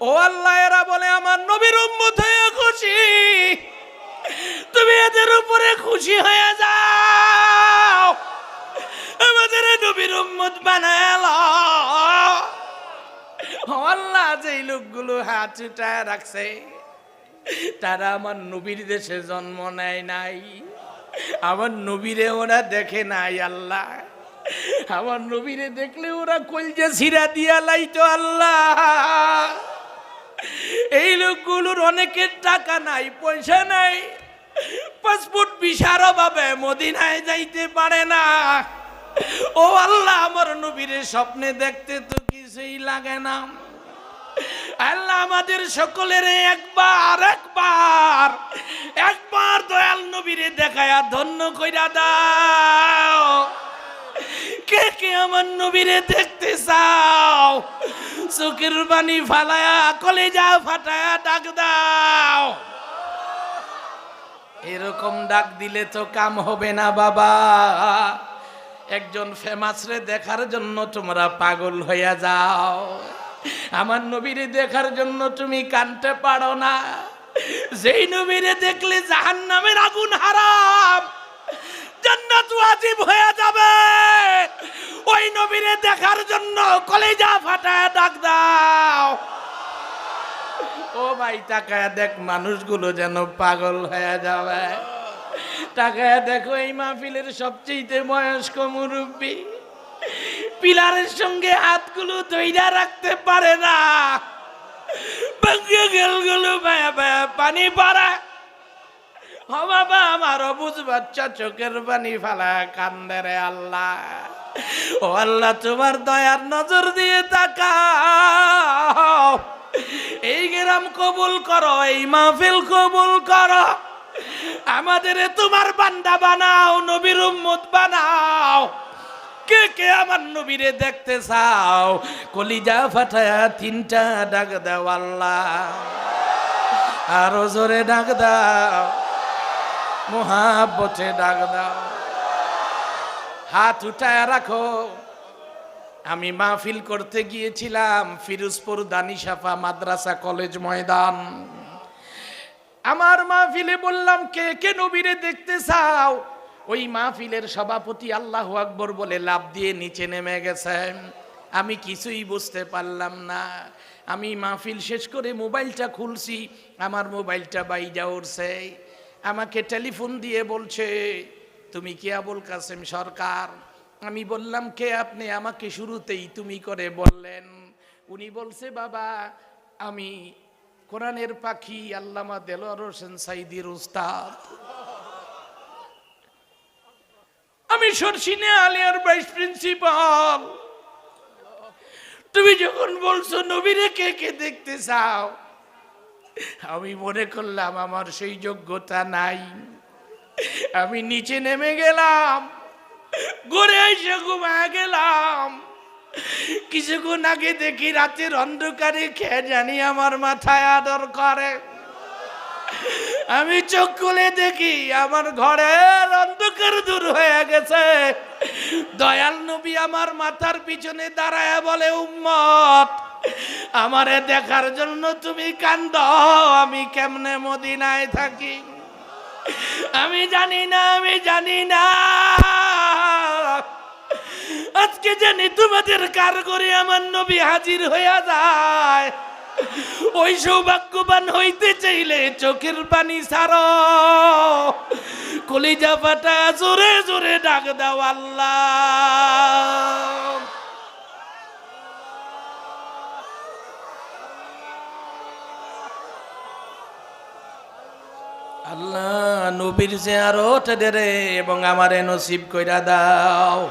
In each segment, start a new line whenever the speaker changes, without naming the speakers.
ও আল্লাহ, এরা বলে, আমার নবীর উম্মত হয়ে খুশি। তুমি এদের উপরে খুশি হয়ে যাও। আমাদের নবীর উম্মত বানায় আল্লাহ, যেই লোকগুলো হাত উঠায় রাখছে, তারা আমার নবীর দেশে জন্ম নেয় নাই। আমার নবীরে ওরা দেখে নাই, আল্লাহ। আমার নবীরে দেখলে ওরা কলজে ছিঁড়া দিয়া লাইতো, আল্লাহ। এই লোকগুলোর অনেকের টাকা নাই, পয়সা নাই। পাসপোর্ট ভিসার অভাবে মদিনায় যাইতে পারে না। ও আল্লাহ, আমার নবীরে স্বপ্নে দেখতে তো কিছুই লাগে না। আল্লাহ আমাদের সকলের একবার একবার একবার দয়াল নবীরে দেখায়া ধন্য কইরা দাও। কে কে আমার নবীরে দেখতে চাও? চোখের পানি ফালায়া, কলেজা ফাটায়া ডাক দাও। এরকম ডাক দিলে তো কাম হবে না বাবা। একজন ফেমাস রে দেখার জন্য তোমরা পাগল হইয়া যাও। আমার নবীরে দেখার জন্য তুমি কানতে পারো না। যেই নবীরে দেখলে জাহান নামের আগুন হারাম জান্নাত ওয়াজিব হয়ে যাবে ওই নবীরে দেখার জন্য কলেজা ফাটায় ডাক দাও। ও ভাই, তাকায় দেখ মানুষগুলো যেন পাগল হয়ে যাবে। তাকায় দেখো এই মাহফিলের সবচেয়ে বয়স্ক মুরব্বী। পিলারের সঙ্গে হাতগুলো ধৈরা রাখতে পারে না। গেলগুলো বায়া বায়া পানি পড়া। ও বাবা, আমার অবুজ বাচ্চা চোখের পানি ফালা কান্দে রে আল্লাহ। ও আল্লাহ, তোমার দয়ার নজর দিয়ে তাকাও। এই গ্রাম কবুল করো, এই মাহফিল কবুল করো। আমাদের তোমার বান্দা বানাও, নবীর উম্মত বানাও। কে কে আমার নবীরে দেখতে চাও? কলিজা ফাটায়া তিনটা ডাক দাও আল্লাহ। আরও জোরে ডাক দাও। মহাব্বতে ডাক দাও। হাত উঠায় রাখো। আমি মাহফিল করতে গিয়েছিলাম ফিরোজপুর দানিসাফা মাদ্রাসা কলেজ ময়দান। আমার মাহফিলে বললাম, কে কে নবীরে দেখতে চাও? ওই মাহফিলের সভাপতি আল্লাহ আকবর বলে লাভ দিয়ে নিচে নেমে গেছেন আমি কিছুই বুঝতে পারলাম না। আমি মাহফিল শেষ করে মোবাইলটা খুলছি। আমার মোবাইলটা বাইজা উঠছে আমাকে টেলিফোন দিয়ে বলছে তুমি কি আবুল কাসেম সরকার? আমি বললাম, কে আপনি? আমাকে শুরুতেই তুমি করে বললেন। উনি বলছে, বাবা, আমি কোরআনের পাখি আল্লামা দেলোয়ার হোসেন সাইদির উস্তাদ। আমি সরসিনে আলিয়ার ভাইস প্রিন্সিপাল। তুমি যখন বলছো, নবীরে কে কে দেখতে চাও? আমি মনে করলাম, আমার সেই যোগ্যতা নাই। আমি নিচে নেমে গেলাম, ঘুরে এসে ঘুমা গেলাম। কিছুক্ষণ আগে দেখি রাতের অন্ধকারে খেয়ে জানি আমার মাথায় আদর করে। আমি চোখ খুলে দেখি আমার ঘরের অন্ধকার দূর হয়ে গেছে। দয়াল নবী আমার মাথার পিছনে দাঁড়ায় বলে, উম্মত, আমারে দেখার জন্য তুমি কান্দ, আমি কেমনে মদিনায় থাকি? আমি জানি না, আমি জানি না। আজকে জানি তোমাদের কার করে আমার নবী হাজির হইয়া যায়। ওই সৌভাগ্যবান হইতে চাইলে চোখের পানি সার কলিজা ফাটা জোরে জোরে ডাক দাও আল্লাহ। আল্লাহ, নবীর জিয়ারত দেরে এবং আমারে নসিব কইরা দাও।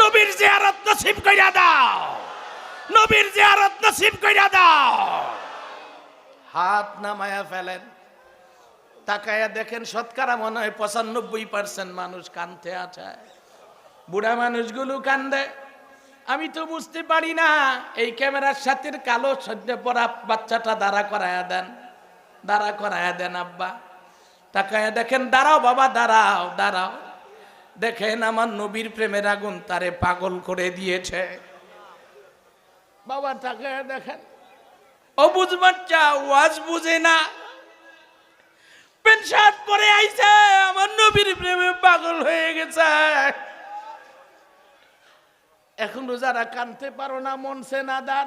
নবীর জিয়ারত নসিব কইরা দাও। নবীর জিয়ারত নসিব কইরা দাও। হাত নামায়া ফেলেন। তাকায়া দেখেন শতকরা মনে হয় পঁচানব্বই পার্সেন্ট মানুষ কানতে আছে। বুড়া মানুষগুলো কান্দে। আমি তো বুঝতে পারি না, এই ক্যামেরার সাথে কালো সদ্য পরা বাচ্চাটা দাঁড়া করায়া দেন। দাঁড়া করায়া দেন, আব্বা। তাকায় দেখেন, দাঁড়াও বাবা, দাঁড়াও দাঁড়াও। দেখেন আমার নবীর প্রেমের আগুন তারে পাগল করে দিয়েছে। বাবা তাকায় দেখেন, অবুজ বাচ্চা, ওয়াজ বুঝে না। প্যান্ট শার্ট পরে আইছে, আমার নবীর প্রেমে পাগল হয়ে গেছে। এখনও যারা কানতে পারো না মনসে না দান।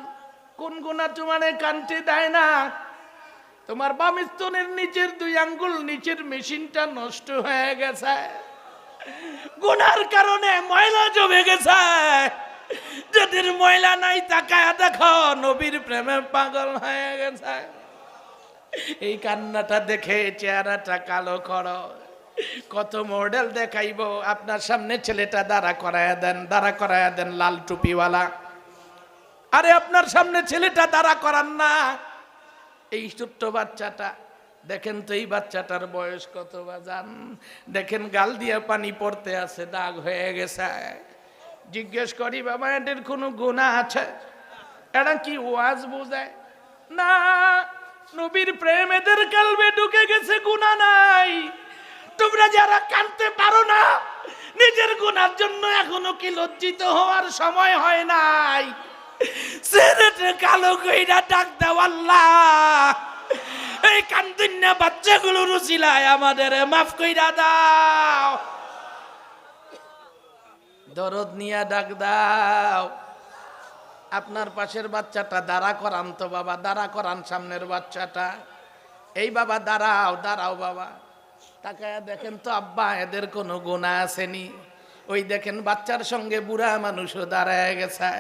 কোন গুণা তোমারে কানতে দেয় না? তোমার বাম স্তনের নিচের দুই আঙ্গুল, নিচের মেশিনটা নষ্ট হয়ে গেছে। গুনার কারণে ময়লা জমে গেছে। যাদের ময়লা নাই তাকায় দেখো, নবীর প্রেমে পাগল হয়ে গেছে। এই কান্নাটা দেখে চেহারাটা কালো করো। কত মডেল দেখাইবো, আপনার সামনে ছেলেটা দাঁড়া করায়া দেন, দাঁড়া করায়া দেন লাল টুপিওয়ালা। আরে আপনার সামনে ছেলেটা দাঁড়া করান না। এই ছোট্ট বাচ্চাটা, দেখেন তো এই বাচ্চাটার বয়স কত বাজান দেখেন গাল দিয়ে পানি পড়তে আছে, দাগ হয়ে গেছে। জিজ্ঞেস করি, বাবা, এদের কোনো গুণা আছে? এটা কি ওয়াজ বোঝায় না, নবীর প্রেম এদের কালবে ঢুকে গেছে গুণা নাই। তোমরা যারা কানতে পারো না, নিজের গুণার জন্য এখনও কি লজ্জিত হওয়ার সময় হয় নাই? ছেলেটা কালো কইরা ডাক দাও এই কান্দিন্যা বাচ্চাগুলো রুচিলায় আমাদের, মাফ কইরা দাও। দরদ নিয়া ডাক দাও। আপনার পাশের বাচ্চাটা দাঁড়া করান তো বাবা, দাঁড়া করান সামনের বাচ্চাটা। এই বাবা, দাঁড়াও দাঁড়াও বাবা। তাকায় দেখেন তো আব্বা, এদের কোনো গুণা আসেনি ওই দেখেন বাচ্চার সঙ্গে বুড়া মানুষও দাঁড়ায় গেছে।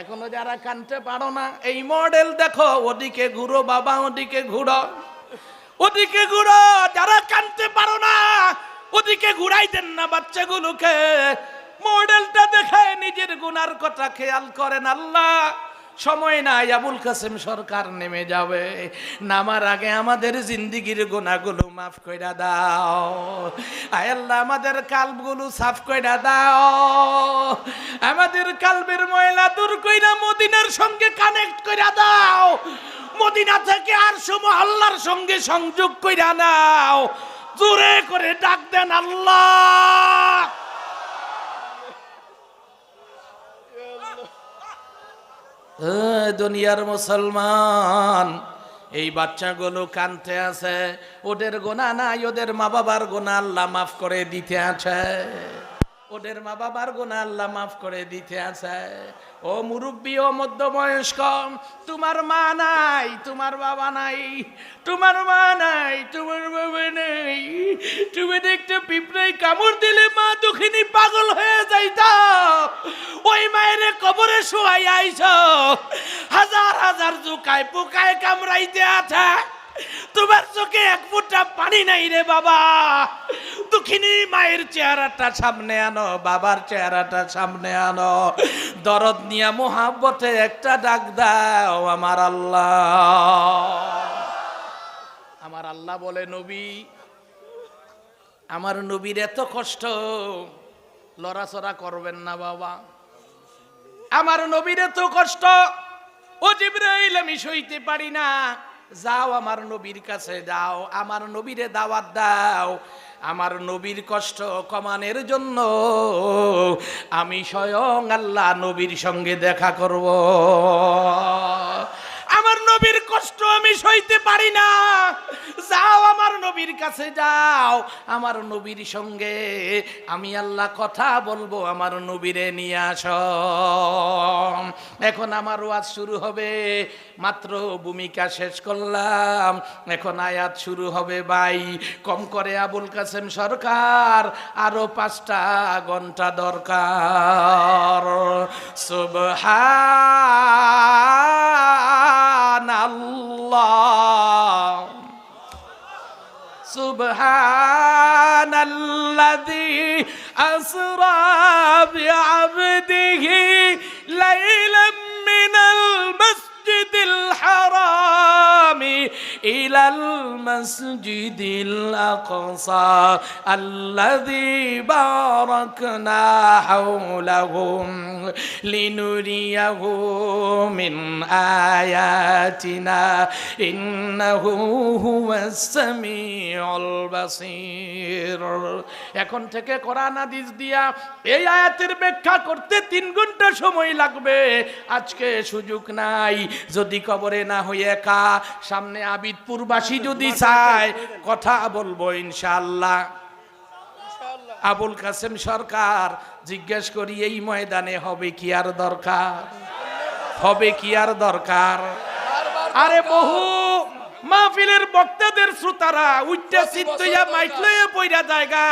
এখনও যারা কানতে পারো না, এই মডেল দেখো, ওদিকে ঘুরো বাবা, ওদিকে ঘুরো। ওদিকে ঘুরো, যারা কানতে পারো না, ওদিকে ঘুরাই দেন না বাচ্চাগুলোকে। মডেলটা দেখায় নিজের গুনার কথা খেয়াল করেন আল্লাহ। সময় নাই, আবুল কাসেম সরকার নেমে যাবে। নামার আগে আমাদের জিন্দিগির গোনাগুলো মাফ কইরা দাও। আল্লাহ, আমাদের কালগুলো সাফ কইরা দাও। আমাদের কালবের ময়লা দূর কইরা মদিনার সঙ্গে কানেক্ট কইরা দাও। মদিনা থেকে আর মহল্লার সঙ্গে সংযোগ কইরা নাও। জোরে করে ডাক দেন আল্লাহ। দুনিয়ার মুসলমান, এই বাচ্চাগুলো কানতে আছে, ওদের গোনা নাই, ওদের মা বাবার গোনা আল্লাহ মাফ করে দিতে আছে। ওদের মা বাবার গোনা আল্লাহ মাফ করে দিতে আছে। ও মুরব্বী, ও মধ্যবয়স্ক, তোমার মা নাই, তোমার বাবা নাই, তোমার মা নাই, তোমার বাবা নাই। তুমি দেখতে পিঁপড়াই কামড় দিলে মা দুঃখিনী পাগল হয়ে যাইতা। ওই মায়ের কবরে শুয়াই আইছ। হাজার হাজার জুকায় পোকায় কামড়াইতে আছে। চোখে এক ফুটা পানি নাই রে বাবা। দুঃখিনী মায়ের চেহারাটা সামনে আনো, বাবার চেহারাটা সামনে আনো। দরদ নিয়া মোহাব্বতে একটা ডাক দাও, আমার আল্লাহ। আমার আল্লাহ বলে, নবী, আমার নবীর এত কষ্ট, লড়াচড়া করবেন না বাবা। আমার নবীর এত কষ্ট, ও জিব্রাইল আমি সইতে পারি না। যাও আমার নবীর কাছে যাও আমার নবীরে দাওয়াত দাও। আমার নবীর কষ্ট কমানের জন্য আমি স্বয়ং আল্লাহ নবীর সঙ্গে দেখা করব। আমার নবীর কষ্ট আমি সইতে পারি না। যাও আমার নবীর কাছে যাও, আমার নবীর সঙ্গে আমি আল্লাহ কথা বলব, আমার নবীরে নিয়ে আস। এখন আমার ওয়াজ শুরু হবে, মাত্র ভূমিকা শেষ করলাম, এখন আয়াত শুরু হবে ভাই। কম করে আবুল কাসেম সরকার, আরও পাঁচটা ঘণ্টা দরকার। সুবহানাল্লাহ। سبحان الذي أسرى بعبده ليلا من المسجد الحرام. إلى المسجد الأقصى الذي باركنا حوله لنريه من آياتنا إنه هو السميع البصير এখন থেকে কোরআন হাদিস দিয়া এই আয়াতের ব্যাখ্যা করতে তিন ঘন্টা সময় লাগবে আজকে সুযোগ নাই যদি কবরে না হয়ে একা সামনে আবিদপুরবাসী যদি চায় কথা বলব ইনশাআল্লাহ। আবুল কাসেম সরকার জিজ্ঞেস করি এই ময়দানে হবে কি আর দরকার? হবে কি আর দরকার? আরে বহু মাহফিলের বক্তাদের শ্রোতারা উইটা চিত্তইয়া মাইক লইয়া পইরা জায়গা।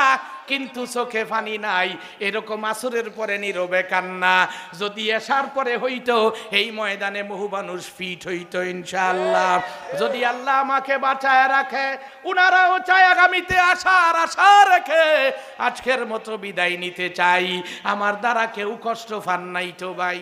কিন্তু চোখে পানি নাই। এরকম আসরের পরে নীরবে কান্না। যদি এসার পরে হইতো, এই ময়দানে বহু মানুষ ফিট হইতো ইনশাআল্লাহ। যদি আল্লাহ আমাকে বাঁচায় রাখে, উনারাও চায় আগামীতে আসার আশা রেখে। আজকের মতো বিদায় নিতে চাই। আমার দ্বারা কেউ কষ্ট ফান নাই তো ভাই।